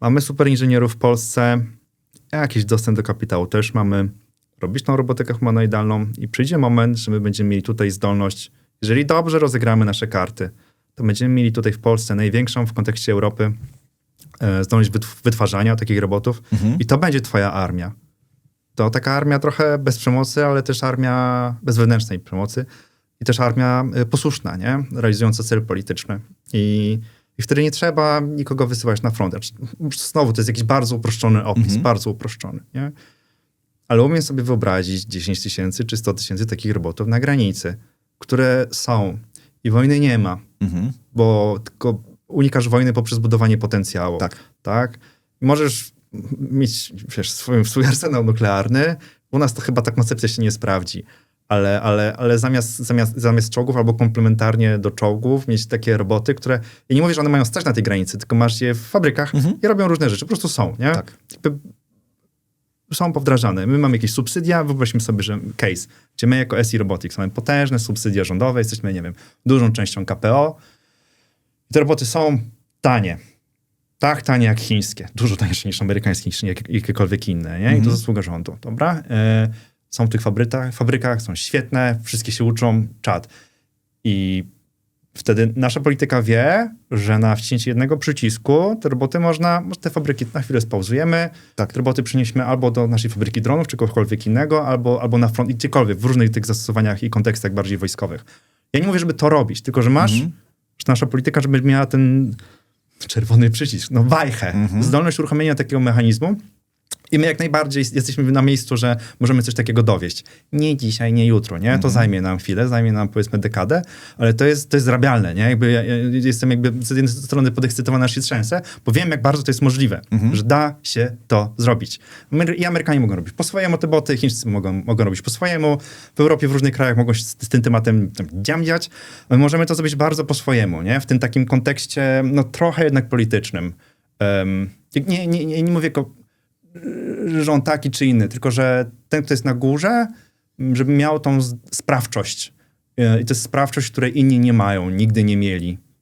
Mamy super inżynierów w Polsce, jakiś dostęp do kapitału też mamy. Robić tą robotykę humanoidalną i przyjdzie moment, że my będziemy mieli tutaj zdolność, jeżeli dobrze rozegramy nasze karty, to będziemy mieli tutaj w Polsce największą w kontekście Europy e, zdolność wytw- wytwarzania takich robotów i to będzie twoja armia. To taka armia trochę bez przemocy, ale też armia bez wewnętrznej przemocy i też armia e, posłuszna, nie? Realizująca cel polityczny. I, I wtedy nie trzeba nikogo wysyłać na front. Znowu, to jest jakiś bardzo uproszczony opis, bardzo uproszczony, nie? Ale umiem sobie wyobrazić 10 tysięcy czy 100 tysięcy takich robotów na granicy, które są i wojny nie ma, Mhm. bo tylko unikasz wojny poprzez budowanie potencjału. Tak. tak? Możesz mieć wiesz, swój, swój arsenał nuklearny. U nas to chyba ta koncepcja się nie sprawdzi. Ale, ale, ale zamiast, zamiast, zamiast czołgów albo komplementarnie do czołgów mieć takie roboty, które... Ja nie mówię, że one mają stać na tej granicy, tylko masz je w fabrykach i robią różne rzeczy. Po prostu są, nie? Tak. Są powdrażane. My mamy jakieś subsydia, wyobraźmy sobie, że case, gdzie my jako SI Robotics mamy potężne subsydia rządowe, jesteśmy, nie wiem, dużą częścią KPO. I te roboty są tanie. Tak tanie jak chińskie. Dużo tańsze niż amerykańskie, niż jak, jakiekolwiek inne. Nie? I to zasługa rządu. Dobra? E, są w tych fabrykach, fabrykach, są świetne, wszystkie się uczą, czad. I wtedy nasza polityka wie, że na wciśnięcie jednego przycisku te roboty można, może te fabryki na chwilę spauzujemy, Tak. te roboty przenieśmy albo do naszej fabryki dronów, czy kogokolwiek innego, albo, albo na front, i gdziekolwiek, w różnych tych zastosowaniach i kontekstach bardziej wojskowych. Ja nie mówię, żeby to robić, tylko że masz, że nasza polityka, żeby miała ten czerwony przycisk, no wajchę, zdolność uruchomienia takiego mechanizmu, i my jak najbardziej jest- jesteśmy na miejscu, że możemy coś takiego dowieść. Nie dzisiaj, nie jutro, nie? To zajmie nam chwilę, zajmie nam powiedzmy dekadę, ale to jest, to jest zrabialne, nie? Jakby ja, ja jestem jakby z jednej strony podekscytowany, aż się trzęsę, bo wiem, jak bardzo to jest możliwe, że da się to zrobić. I Amerykanie mogą robić po swojemu te boty, Chińczycy mogą, mogą robić po swojemu, w Europie, w różnych krajach mogą się z, z tym tematem tam dziamdziać, ale możemy to zrobić bardzo po swojemu, nie? W tym takim kontekście, no trochę jednak politycznym. Um, nie, nie, nie, nie mówię on taki czy inny, tylko że ten, kto jest na górze, żeby miał tą sprawczość. Yy, I to jest sprawczość, której inni nie mają, nigdy nie mieli.